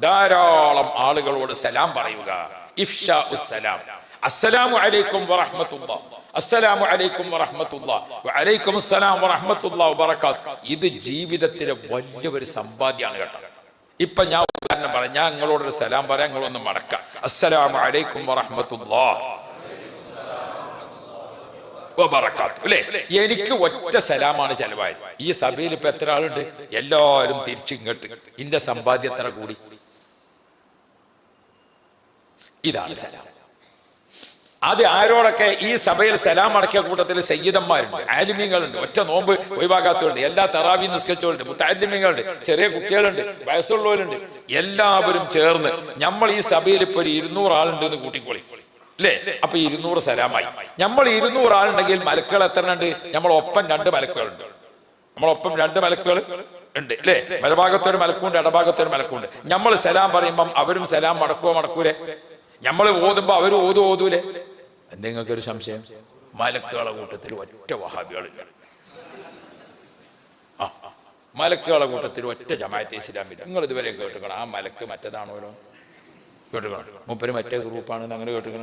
ധാരാളം ആളുകളോട് സലാം പറയുക. ഇഫ്ഷാ ഉസ്സലാം. അസ്സലാമു അലൈക്കും അസ്സലാമു അലൈക്കും വബറകാത്ത്. ഇത് ജീവിതത്തിലെ വലിയൊരു സമ്പാദ്യാണ് കേട്ടോ. ഇപ്പൊ ഞാൻ ഉദാഹരണം പറയാം. ഞാൻ നിങ്ങളോടൊരു സലാം പറയാം നിങ്ങളൊന്ന് മടക്കാം. അസ്സലാമു അലൈക്കും വറഹ്മത്തുള്ളാഹ് അല്ലേ? എനിക്ക് ഒറ്റ സലാമാണ് ചെലവായത്. ഈ സഭയിൽ ഇപ്പൊ എത്ര ആളുണ്ട്? എല്ലാവരും തിരിച്ചിങ്ങോട്ട് ഇന്റെ സമ്പാദ്യം എത്ര കൂടി? ഇതാണ് സലാം. അത് ആരോടൊക്കെ ഈ സഭയിൽ സലാം അടക്കിയ കൂട്ടത്തിൽ സയ്യിദന്മാരുണ്ട് ആലിമ്യങ്ങളുണ്ട് ഒറ്റ നോമ്പ് ഒഴിവാക്കാത്തവരുണ്ട് എല്ലാ തറാവി നിസ്കരിച്ചവരുണ്ട് മുത്താലിമ്യങ്ങളുണ്ട് ചെറിയ കുട്ടികളുണ്ട് വയസ്സുള്ളവരുണ്ട് എല്ലാവരും ചേർന്ന്. നമ്മൾ ഈ സഭയിൽ ഇപ്പൊ ഒരു ഇരുന്നൂറ് ആളുണ്ട് എന്ന് അല്ലേ അപ്പൊ ഇരുന്നൂറ് സലാമായി. നമ്മൾ ഇരുന്നൂറ് ആളുണ്ടെങ്കിൽ മലക്കുകൾ എത്ര ഉണ്ട് നമ്മളൊപ്പം രണ്ട് മലക്കുകളുണ്ട്. നമ്മളൊപ്പം രണ്ട് മലക്കുകൾ ഉണ്ട് അല്ലേ മലഭാഗത്തൊരു മലക്കുണ്ട് ഇടഭാഗത്തൊരു മലക്കുണ്ട്. നമ്മൾ സലാം പറയുമ്പം അവരും സലാം മടക്കുവോ മടക്കൂലെ? നമ്മൾ ഓതുമ്പോ അവരും ഓതു ഓതൂലെ? എന്തെങ്കിലും ഒരു സംശയം? മലക്കുകളെ കൂട്ടത്തിൽ ഒറ്റ വഹാബികളില്ല. ആ. മലക്കുകളെ കൂട്ടത്തിൽ ഒറ്റ ജമാഅത്തെ ഇസ്ലാമില്ല. നിങ്ങൾ ഇതുവരെ കേട്ടുക്കണം ആ മലക്ക് മറ്റേതാണോരോ കേട്ടുക്കണം മൂപ്പര് മറ്റേ ഗ്രൂപ്പാണെന്ന് അങ്ങനെ കേട്ടുകൾ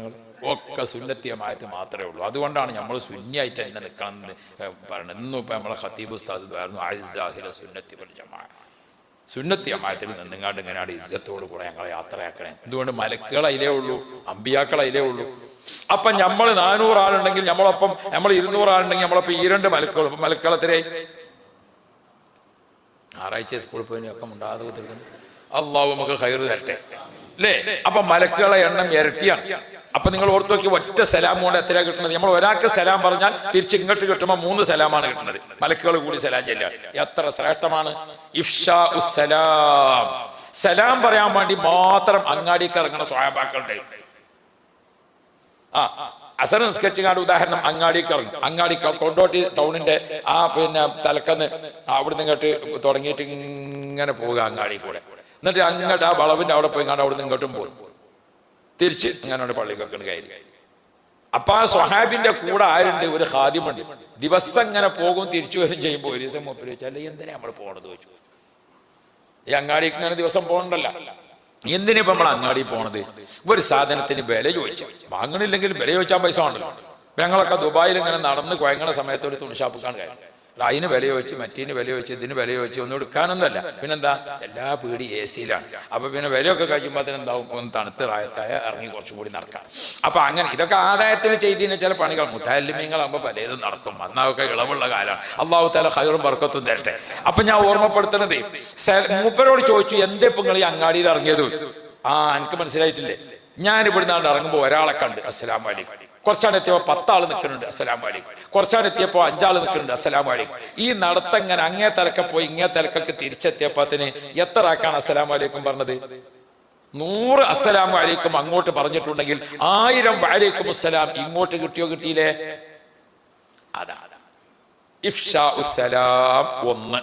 ഒക്കെ സുന്നത്തിയമായത് മാത്രമേ ഉള്ളൂ. അതുകൊണ്ടാണ് നമ്മൾ സുന്നിയായിട്ട് തന്നെ നിൽക്കണമെന്ന് പറയുന്നത് ഇന്നും ഇപ്പം നമ്മളെ ഖത്തീബ് ഉസ്താദ് ആയിരുന്നു ആയിസാഹിര സുന്നത്തി വൽ സുന്നത്തിയമായത്തിൽ നിന്നുങ്ങാണ്ട് ഇങ്ങനെയാണ് ഇജ്ജത്തോട് കൂടെ ഞങ്ങളെ യാത്രയാക്കണേ. എന്തുകൊണ്ട് മലക്കുകൾ അതിലേ ഉള്ളൂ അമ്പിയാക്കൾ അതിലേ ഉള്ളൂ. അപ്പൊ നമ്മൾ നാനൂറ് ആളുണ്ടെങ്കിൽ നമ്മളൊപ്പം നമ്മൾ ഇരുന്നൂറ് ആളുണ്ടെങ്കിൽ നമ്മളൊപ്പം ഈ രണ്ട് മലക്കുകൾ മലക്കളത്തിലെ ആറാഴ്ച സ്കൂളിൽ പോയി ഒക്കെ ഉണ്ടാകാതെ അള്ളാഹു നമുക്ക് കയറ് തരട്ടെ. അല്ലേ അപ്പൊ മലക്കുകളെ എണ്ണം ഇരട്ടിയാണ്. അപ്പൊ നിങ്ങൾ ഓർത്തു നോക്കി ഒറ്റ സലാം കൊണ്ട് എത്ര കിട്ടുന്നത്? നമ്മൾ ഒരാൾക്ക് സലാം പറഞ്ഞാൽ തിരിച്ച് ഇങ്ങോട്ട് കിട്ടുമ്പോൾ മൂന്ന് സലാമാണ് കിട്ടുന്നത്. മലക്കുകൾ കൂടി സലാം ചെല്ലുക എത്ര ശ്രേഷ്ഠമാണ്? ഇഫ്ഷാ സലാം. പറയാൻ വേണ്ടി മാത്രം അങ്ങാടിക്ക് ഇറങ്ങുന്ന സ്വയംബാക്കളുടെ ആ അസർ നിസ്കരിച്ചുകാട് ഉദാഹരണം അങ്ങാടിക്ക് ഇറങ്ങും. അങ്ങാടി കൊണ്ടോട്ടി ടൗണിന്റെ ആ പിന്നെ തലക്കന്ന് അവിടുന്ന് ഇങ്ങോട്ട് തുടങ്ങിയിട്ട് ഇങ്ങനെ പോവുക അങ്ങാടി കൂടെ. എന്നിട്ട് അങ്ങോട്ട് ആ വളവിന്റെ അവിടെ പോയി കണ്ട് നിന്ന് ഇങ്ങോട്ടും പോകും തിരിച്ച് പള്ളി പള്ളിക്കൊക്കെ കയറി. അപ്പൊ ആ സ്വഹാബിന്റെ കൂടെ ആരുണ്ട്? ഒരു ഹാദ്യമുണ്ട് ദിവസം ഇങ്ങനെ പോകും തിരിച്ചു വരും ചെയ്യുമ്പോൾ ഒരു ദിവസം മുപ്പിൽ വെച്ചാൽ എന്തിനാ നമ്മൾ പോണത്? വെച്ചു ഈ അങ്ങാടി ഇങ്ങനെ ദിവസം പോകണ്ടല്ല എന്തിനാ ഇപ്പൊ നമ്മൾ അങ്ങാടി പോണത്? ഒരു സാധനത്തിന് വില ചോദിച്ചു. വാങ്ങണില്ലെങ്കിൽ വില ചോദിച്ചാൽ പൈസ ഉണ്ടല്ലോ ഞങ്ങളൊക്കെ ദുബായിൽ ഇങ്ങനെ നടന്ന് കുഴങ്ങണ സമയത്ത് ഒരു തുണിഷാപ്പ് കാര്യം അതിന് വില ചോദിച്ച് മറ്റേന് വില ചോദിച്ച് ഇതിന് വില ചോദിച്ച് ഒന്നും എടുക്കാനൊന്നുമല്ല. പിന്നെന്താ? എല്ലാ പീടി എ സിയിലാണ് അപ്പൊ പിന്നെ വിലയൊക്കെ കഴിയുമ്പോൾ എന്താവും? ഒന്ന് തണുത്ത് റായത്തായ ഇറങ്ങി കുറച്ചും കൂടി നടക്കാം. അപ്പൊ അങ്ങനെ ഇതൊക്കെ ആദായത്തിന് ചെയ്തതിന് ചില പണികൾ. മുത്താലിമ്യങ്ങളാകുമ്പോൾ പലതും നടക്കും അന്നൊക്കെ ഇളവുള്ള കാലമാണ് അള്ളാഹു താല ഹൈറും ബർക്കത്തും തരട്ടെ. അപ്പൊ ഞാൻ ഓർമ്മപ്പെടുത്തുന്നത് മൂപ്പരോട് ചോദിച്ചു എന്തേ നിങ്ങൾ ഈ അങ്ങാടിയിൽ ഇറങ്ങിയത്? ആ എനിക്ക് മനസ്സിലായിട്ടില്ലേ? ഞാൻ ഇവിടുന്ന് ഇറങ്ങുമ്പോൾ ഒരാളെ കണ്ട്. അസ്സലാം വലൈക്കും കുറച്ചാണ് എത്തിയപ്പോൾ പത്താൾ നിൽക്കുന്നുണ്ട്. അസ്സലാം വലൈക്കും കുറച്ചാണ് എത്തിയപ്പോൾ അഞ്ചാൾ നിൽക്കുന്നുണ്ട്. അസ്സലാം വലൈക്കും ഈ നടത്തങ്ങനെ അങ്ങേ തലക്ക പോയി ഇങ്ങേ തലക്കൊക്കെ തിരിച്ചെത്തിയപ്പത്തിന് എത്ര ആക്കാണ് അസ്സലാം വലൈക്കും പറഞ്ഞത്? നൂറ് അസ്സലാം അലൈക്കും അങ്ങോട്ട് പറഞ്ഞിട്ടുണ്ടെങ്കിൽ ആയിരം വലൈക്കും അസ്സലാം ഇങ്ങോട്ട് കിട്ടിയോ കിട്ടിയില്ലേ? അതാ. ഇഫ്ഷാ ഉസ്സലാം ഒന്ന്.